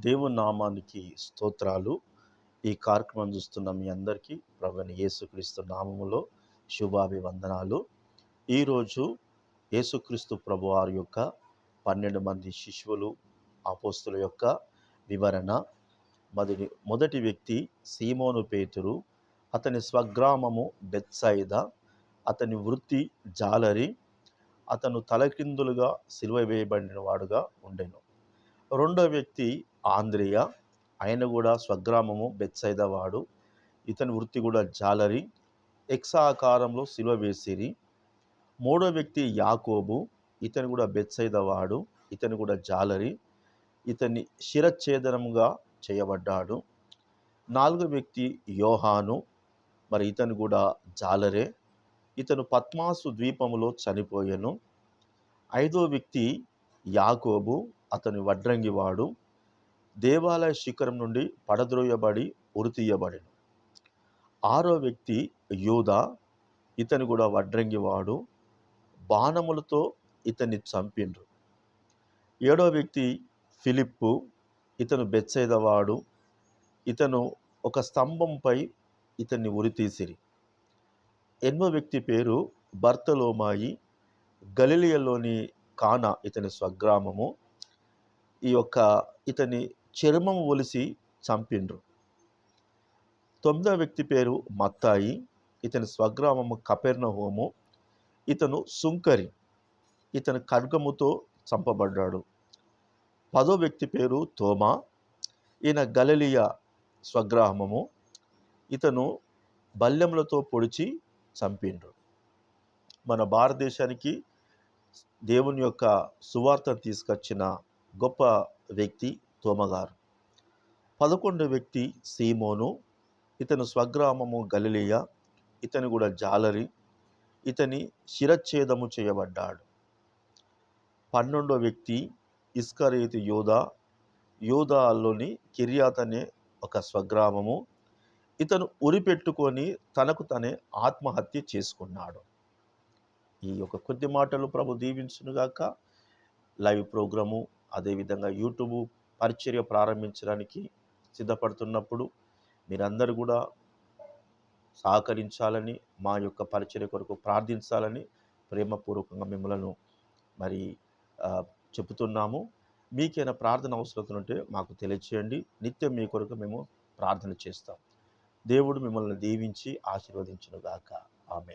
దేవుని నామానికి స్తోత్రాలు. ఈ కార్యక్రమం చూస్తున్న మీ అందరికీ ప్రభుని యేసుక్రీస్తు నామములో శుభాభివందనాలు. ఈరోజు యేసుక్రీస్తు ప్రభు వారి యొక్క పన్నెండు మంది శిశువులు అపోస్తుల యొక్క వివరణ. మొదటి మొదటి వ్యక్తి సీమోను పేతురు. అతని స్వగ్రామము బెత్సైద అతని వృత్తి జాలరి. అతను తలకిందులుగా సిలువ వేయబడిన వాడుగా ఉండెను. రెండో వ్యక్తి ఆంధ్రియ ఆయన కూడా స్వగ్రామము బెత్సైదవాడు. ఇతని వృత్తి కూడా జాలరి. ఎక్సా ఆకారంలో సిలువ వేసిరి. మూడో వ్యక్తి యాకోబు. ఇతను కూడా బెత్సైదవాడు. ఇతను కూడా జాలరి. ఇతన్ని శిరఛేదనముగా చేయబడ్డాడు. నాలుగో వ్యక్తి యోహాను. మరి ఇతను కూడా జాలరే. ఇతను పద్మాసు ద్వీపములో చనిపోయాను. ఐదో వ్యక్తి యాకోబు. అతని వడ్రంగివాడు. దేవాలయ శిఖరం నుండి పడద్రోయబడి ఉరితీయబడిను. ఆరో వ్యక్తి యూదా ఇతను కూడా వడ్రంగివాడు బాణములతో ఇతన్ని చంపిండ్రు ఏడో వ్యక్తి ఫిలిప్పు ఇతను బెచ్చేదవాడు ఇతను ఒక స్తంభంపై ఇతన్ని ఉరితీసిరి. ఎన్నో వ్యక్తి పేరు బర్తలోమాయి గలిలియలోని కానా ఇతని స్వగ్రామము. ఈ యొక్క ఇతని చర్మం ఒలిసి చంపిండ్రు తొమ్మిదవ వ్యక్తి పేరు మత్తాయి. ఇతని స్వగ్రామము కపెర్ణహోము ఇతను సుంకరి. ఇతను ఖడ్గముతో చంపబడ్డాడు. పదో వ్యక్తి పేరు తోమా. ఈయన గలలియ స్వగ్రామము. ఇతను బల్యములతో పొడిచి చంపిండ్రు మన భారతదేశానికి దేవుని యొక్క సువార్త తీసుకొచ్చిన గొప్ప వ్యక్తి తోమగారు. పదకొండు వ్యక్తి సీమోను ఇతను స్వగ్రామము గలిలియ ఇతను కూడా జాలరి ఇతని శిరచ్ఛేదము చేయబడ్డాడు. పన్నెండో వ్యక్తి ఇస్కరేతి యోధా యోధాలోని కిర్యాత్ అనే ఒక స్వగ్రామము ఇతను ఉరిపెట్టుకొని తనకు తనే ఆత్మహత్య చేసుకున్నాడు. ఈ యొక్క కొద్ది మాటలు ప్రభు దీవించునుగాక. లైవ్ ప్రోగ్రాము అదేవిధంగా యూట్యూబ్ పరిచర్య ప్రారంభించడానికి సిద్ధపడుతున్నప్పుడు మీరందరూ కూడా సహకరించాలని మా యొక్క పరిచర్య కొరకు ప్రార్థించాలని ప్రేమపూర్వకంగా మిమ్మలను మరి చెబుతున్నాము. మీకైనా ప్రార్థన అవసరం ఉంటే మాకు తెలియచేయండి. నిత్యం మీ కొరకు మేము ప్రార్థన చేస్తాం. దేవుడు మిమ్మల్ని దీవించి ఆశీర్వదించునుగాక. ఆమె